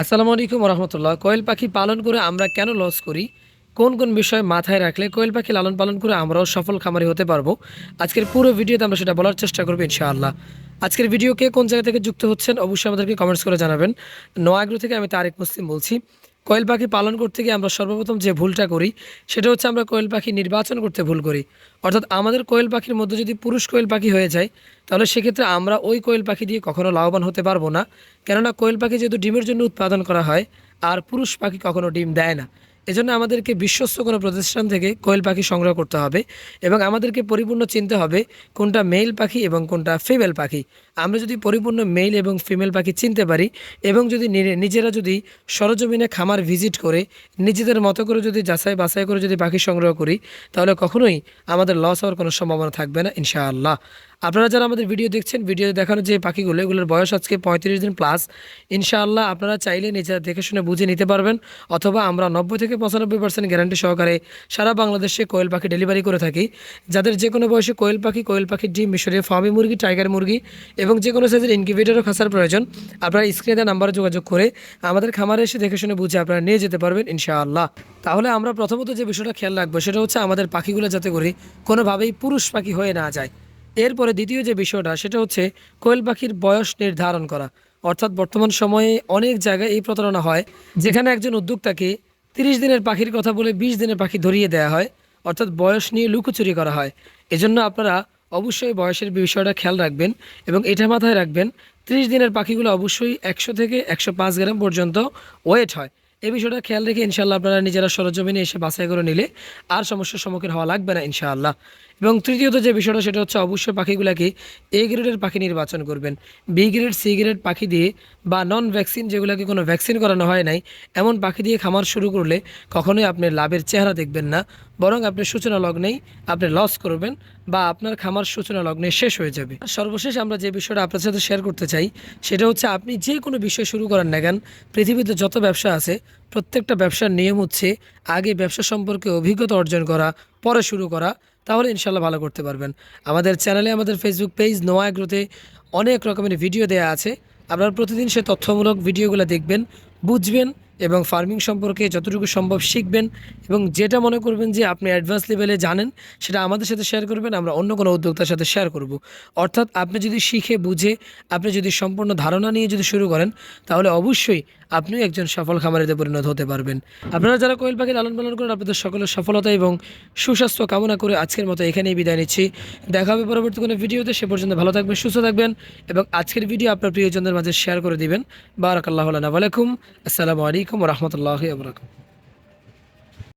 আসসালামু আলাইকুম রহমতুল্লাহ কোয়েল পাখি পালন করে আমরা কেন লস করি? কোন কোন বিষয় মাথায় রাখলে কোয়েল পাখি লালন পালন করে আমরাও সফল খামারি হতে পারব? আজকের পুরো ভিডিওতে আমরা সেটা বলার চেষ্টা করব ইনশাআল্লাহ। আজকের ভিডিও কে কোন জায়গা থেকে যুক্ত হচ্ছেন অবশ্যই আমাদেরকে কমেন্টস করে জানাবেন। নোয়াগ্রো থেকে আমি তারেক মুসলিম বলছি। কোয়েল পাখি পালন করতে গিয়ে আমরা সর্বপ্রথম যে ভুলটা করি, সেটা হচ্ছে আমরা কোয়েল পাখি নির্বাচন করতে ভুল করি। অর্থাৎ আমাদের কোয়েল পাখির মধ্যে যদি পুরুষ কোয়েল পাখি হয়ে যায়, তাহলে সেক্ষেত্রে আমরা ওই কোয়েল পাখি দিয়ে কখনো লাভবান হতে পারব না। কেননা কোয়েল পাখি যেহেতু ডিমের জন্য উৎপাদন করা হয়, আর পুরুষ পাখি কখনো ডিম দেয় না। এজন্য আমাদেরকে বিশ্বস্ত কোনো প্রতিষ্ঠান থেকে কোয়েল পাখি সংগ্রহ করতে হবে এবং আমাদেরকে পরিপূর্ণ চিনতে হবে কোনটা মেল পাখি এবং কোনটা ফিমেল পাখি। আমরা যদি পরিপূর্ণ মেল এবং ফিমেল পাখি চিনতে পারি এবং যদি নিজেরা যদি সরজমিনে খামার ভিজিট করে নিজেদের মতো করে যদি যাচাই বাছাই করে যদি পাখি সংগ্রহ করি, তাহলে কখনোই আমাদের লস হওয়ার কোনো সম্ভাবনা থাকবে না, ইনশাআল্লাহ। আপনারা যারা আমাদের ভিডিও দেখছেন ভিডিও দেখানো যে পাখিগুলো, এগুলোর বয়স আজকে পঁয়ত্রিশ দিন প্লাস ইনশাআল্লাহ আপনারা চাইলে নিজেরা দেখে শুনে বুঝে নিতে পারবেন, অথবা আমরা নব্বই থেকে পঁচানব্বই পার্সেন্ট গ্যারান্টি সহকারে সারা বাংলাদেশে কোয়েল পাখি ডেলিভারি করে থাকি। যাদের যে কোনো বয়সে কোয়েল পাখি, কোয়েল পাখির ডিম, মিশরীয় ফার্মি মুরগি টাইগার মুরগি এবং যে কোনো সাইজের ইনকিউবেটরও খাসার প্রয়োজন, আপনারা স্ক্রিনে দেওয়া নাম্বারে যোগাযোগ করে আমাদের খামারে এসে দেখে শুনে বুঝে আপনারা নিয়ে যেতে পারবেন ইনশাআল্লাহ। তাহলে আমরা প্রথমত যে বিষয়টা খেয়াল রাখব সেটা হচ্ছে আমাদের পাখিগুলো যাতে করে কোনোভাবেই পুরুষ পাখি হয়ে না যায়। এরপরে দ্বিতীয় যে বিষয়টা সেটা হচ্ছে কোয়েল পাখির বয়স নির্ধারণ করা। অর্থাৎ বর্তমান সময়ে অনেক জায়গায় এই প্রতারণা হয়। যেখানে একজন উদ্যোক্তাকে তিরিশ দিনের পাখির কথা বলে বিশ দিনের পাখি ধরিয়ে দেওয়া হয়, অর্থাৎ বয়স নিয়ে লুকোচুরি করা হয়। এজন্য আপনারা অবশ্যই বয়সের বিষয়টা খেয়াল রাখবেন এবং এটা মাথায় রাখবেন, ত্রিশ দিনের পাখিগুলো অবশ্যই একশো থেকে একশো পাঁচ গ্রাম পর্যন্ত ওয়েট হয়। এই বিষয়টা খেয়াল রেখে ইনশাল্লাহ আপনারা নিজেরা সরজমিনে এসে বাছাই করে নিলে আর সমস্যার সম্মুখীন হওয়া লাগবে না ইনশাআল্লাহ। এবং তৃতীয়ত যে বিষয়টা, সেটা হচ্ছে অবশ্যই পাখিগুলোকে এ গ্রেডের পাখি নির্বাচন করবেন। বি গ্রেড, সি গ্রেড পাখি দিয়ে বা নন ভ্যাকসিন যেগুলোকে কোনো ভ্যাকসিন করানো হয় নাই, এমন পাখি দিয়ে খামার শুরু করলে কখনোই আপনি লাভের চেহারা দেখবেন না। বরং আপনি সূচনা লগ্নেই আপনি লস করবেন বা আপনার খামার সূচনা লগ্নে শেষ হয়ে যাবে। সর্বশেষ আমরা যে বিষয়টা আপনার সাথে শেয়ার করতে চাই, সেটা হচ্ছে আপনি যে কোনো বিষয় শুরু করেন না কেন, পৃথিবীতে যত ব্যবসা আছে প্রত্যেকটা ব্যবসার নিয়ম হচ্ছে আগে ব্যবসা সম্পর্কে অভিজ্ঞতা অর্জন করা, পরে শুরু করা, তাহলে ইনশাল্লাহ ভালো করতে পারবেন। আমাদের চ্যানেলে, আমাদের ফেসবুক পেজ নোয়া এগ্রোতে অনেক রকমের ভিডিও দেওয়া আছে। আপনারা প্রতিদিন সে তথ্যমূলক ভিডিওগুলো দেখবেন, বুঝবেন এবং ফার্মিং সম্পর্কে যতটুকু সম্ভব শিখবেন এবং যেটা মনে করবেন যে আপনি অ্যাডভান্স লেভেলে জানেন, সেটা আমাদের সাথে শেয়ার করবেন, আমরা অন্য কোনো উদ্যোক্তার সাথে শেয়ার করব। অর্থাৎ আপনি যদি শিখে, বুঝে, আপনি যদি সম্পূর্ণ ধারণা নিয়ে যদি শুরু করেন, তাহলে অবশ্যই আপনিও একজন সফল খামারিতে পরিণত হতে পারবেন। আপনারা যারা কোয়েল পাখি লালন পালন করেন, আপনাদের সকলের সফলতা এবং সুস্বাস্থ্য কামনা করে আজকের মতো এখানেই বিদায় নিচ্ছি। দেখা হবে পরবর্তী কোনো ভিডিওতে, সে পর্যন্ত ভালো থাকবেন, সুস্থ থাকবেন এবং আজকের ভিডিও আপনার প্রিয়জনদের মাঝে শেয়ার করে দিবেন। বারাকাল্লাহ আলাইকুম আসসালামু আলাইকুম রহমতুল্লাহ আবরাকাত